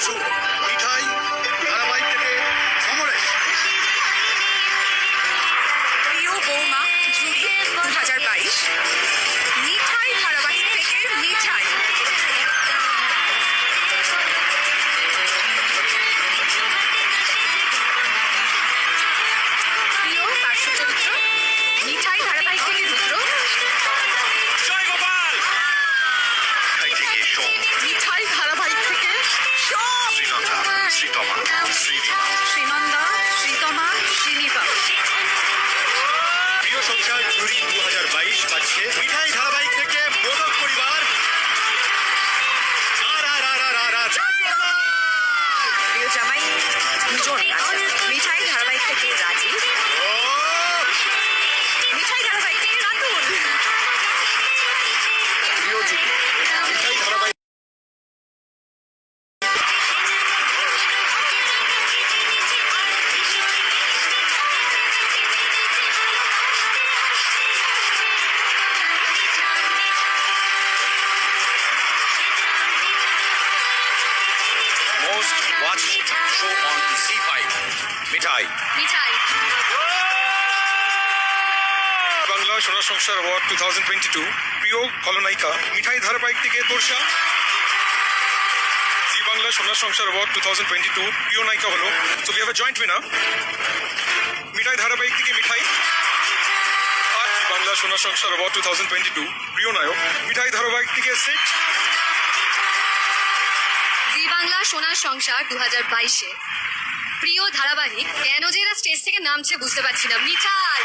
বসু মিঠাই ধারাবাহিক থেকে সমরেশ। প্রিয় বৌমা জুড়ি দু হাজার বাইশ। মিঠাই ধারাবাহিক থেকে মিঠাই। প্রিয় পার্শ্ব চরিত্র মিঠাই ধারাবাহিক থেকে রুদ্র। মিঠাই থেকে শ্রীতমা শ্রীদীপা শ্রীনন্দা শ্রীতমা শ্রীনিপা প্রিয় সংসার জুড়ি দু হাজার বাইশ পাচ্ছে মিঠাই ধারাবাহিক থেকে মোদক পরিবার। প্রিয় জামাই দুজন মিঠাই ধারাবাহিক থেকে রাজীব। মিঠাই ধারাবাহিক থেকে রাতুল। প্রিয় জুটি মিঠাই ধারাবাহিক watched show on Z5 Mithai. Mithai. Bangla Sonar Sansar award two thousand twenty two প্রিয় খলনায়িকা মিঠাই ধারাবাহিক থেকে Torsa. Zee Bangla Sonar Sansar award two thousand twenty two প্রিয় নায়িকা হলো so we have a joint winner Mithai ধারাবাহিক থেকে মিঠাই। আর Zee Bangla Sonar Sansar award two thousand twenty two প্রিয় নায়ক মিঠাই ধারাবাহিক থেকে সিট বাংলা সোনার সংসার দু হাজার বাইশে। প্রিয় ধারাবাহিক, কেন যে এরা স্টেজ থেকে নামছে বুঝতে পারছি না। মিঠাই